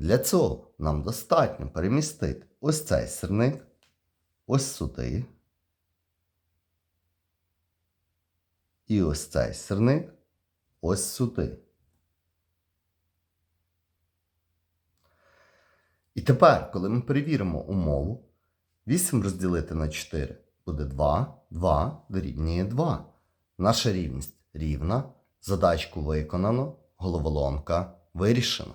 Для цього нам достатньо перемістити ось цей сірник, ось сюди. І ось цей сірник ось сюди. І тепер, коли ми перевіримо умову, 8 розділити на 4 буде 2, 2 дорівнює 2. Наша рівність рівна, задачку виконано, головоломка вирішена.